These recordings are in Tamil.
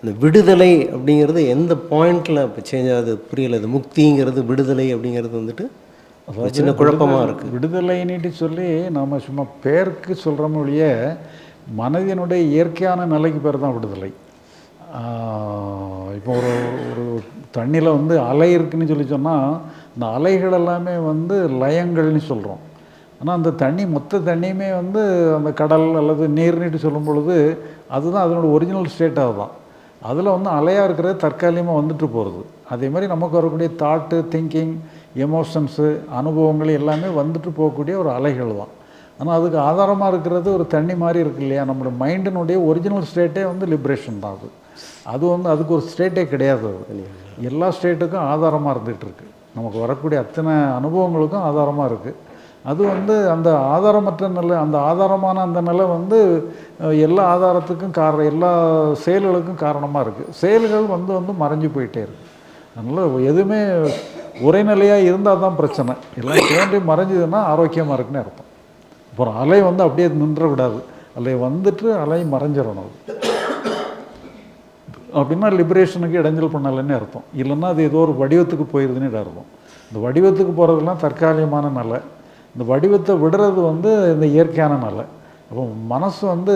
அந்த விடுதலை அப்படிங்கிறது எந்த பாயிண்டில் இப்போ சேஞ்ச் ஆகுது புரியல. அது முக்திங்கிறது விடுதலை அப்படிங்கிறது வந்துட்டு சின்ன குழப்பமாக இருக்குது விடுதலைன்னுட்டு சொல்லி நாம் சும்மா பேருக்கு சொல்கிறோம் ஒழிய மனதினுடைய இயற்கையான நிலைக்கு பேர் தான் விடுதலை. இப்போ ஒரு ஒரு தண்ணியில் வந்து அலை இருக்குன்னு சொல்லி சொன்னால் இந்த அலைகள் எல்லாமே வந்து லயங்கள்னு சொல்கிறோம் ஆனால் அந்த தண்ணி மொத்த தண்ணியுமே வந்து அந்த கடல் அல்லது நீர்னிட்டு சொல்லும் பொழுது அதுதான் அதனோட ஒரிஜினல் ஸ்டேட் அதுதான். அதில் வந்து அலையாக இருக்கிறது தற்காலிகமாக வந்துட்டு போகிறது அதே மாதிரி நமக்கு வரக்கூடிய தாட்டு திங்கிங் எமோஷன்ஸு அனுபவங்கள் எல்லாமே வந்துட்டு போகக்கூடிய ஒரு அலைகள் தான். ஆனால் அதுக்கு ஆதாரமாக இருக்கிறது ஒரு தண்ணி மாதிரி இருக்கு இல்லையா? நம்மளோட மைண்டினுடைய ஒரிஜினல் ஸ்டேட்டே வந்து லிப்ரேஷன் தான் அது. அது வந்து அதுக்கு ஒரு ஸ்டேட்டே கிடையாது அது. எல்லா ஸ்டேட்டுக்கும் ஆதாரமாக இருந்துகிட்டு இருக்குது நமக்கு வரக்கூடிய அத்தனை அனுபவங்களுக்கும் ஆதாரமாக இருக்குது அது வந்து அந்த ஆதாரமற்ற நிலை அந்த ஆதாரமான அந்த நிலை வந்து எல்லா ஆதாரத்துக்கும் காரணம் எல்லா செயல்களுக்கும் காரணமாக இருக்குது செயல்கள் வந்து வந்து மறைஞ்சு போயிட்டே இருக்கு. அதனால் எதுவுமே ஒரே நிலையாக இருந்தால் தான் பிரச்சனை. எல்லாம் தோன்றி மறைஞ்சதுன்னா ஆரோக்கியமாக இருக்குன்னு அர்த்தம். அப்புறம் அலை வந்து அப்படியே நின்றக்கூடாது அலை வந்துட்டு அலை மறைஞ்சிடணும் அது. அப்படின்னா லிபரேஷனுக்கு இடைஞ்சல் பண்ணலைன்னு அர்த்தம். இல்லைன்னா அது ஏதோ ஒரு வடிவத்துக்கு போயிருதுன்னு அர்த்தம். இந்த வடிவத்துக்கு போகிறதுலாம் தற்காலிகமான நிலை. இந்த வடிவத்தை விடுறது வந்து இந்த இயற்கையான நிலை. அப்போ மனசு வந்து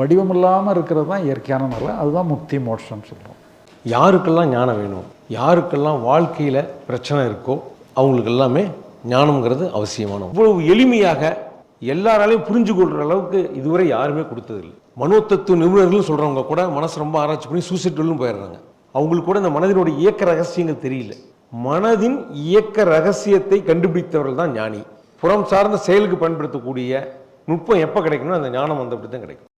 வடிவம் இல்லாமல் இருக்கிறது தான் இயற்கையான நிலை. அதுதான் முக்தி மோட்சம்னு சொல்கிறோம் யாருக்கெல்லாம் ஞானம் வேணும் யாருக்கெல்லாம் வாழ்க்கையில் பிரச்சனை இருக்கோ அவங்களுக்கு எல்லாமே ஞானம்ங்கிறது அவசியமான இவ்வளவு எளிமையாக எல்லாராலையும் புரிஞ்சு கொள்கிற அளவுக்கு இதுவரை யாருமே கொடுத்ததில்லை. மனோத்தத்துவ நிபுணர்கள் சொல்கிறவங்க கூட மனசு ரொம்ப ஆராய்ச்சி பண்ணி சூசைட்டும் போயிடுறாங்க. அவங்களுக்கு கூட இந்த மனதினுடைய இயக்க ரகசியங்கள் தெரியல. மனதின் இயக்க ரகசியத்தை கண்டுபிடித்தவர்கள் தான் ஞானி. புறம் சார்ந்த செயலுக்கு பயன்படுத்தக்கூடிய நுட்பம் எப்போ கிடைக்கணும் அந்த ஞானம் வந்தபடி தான் கிடைக்கும்.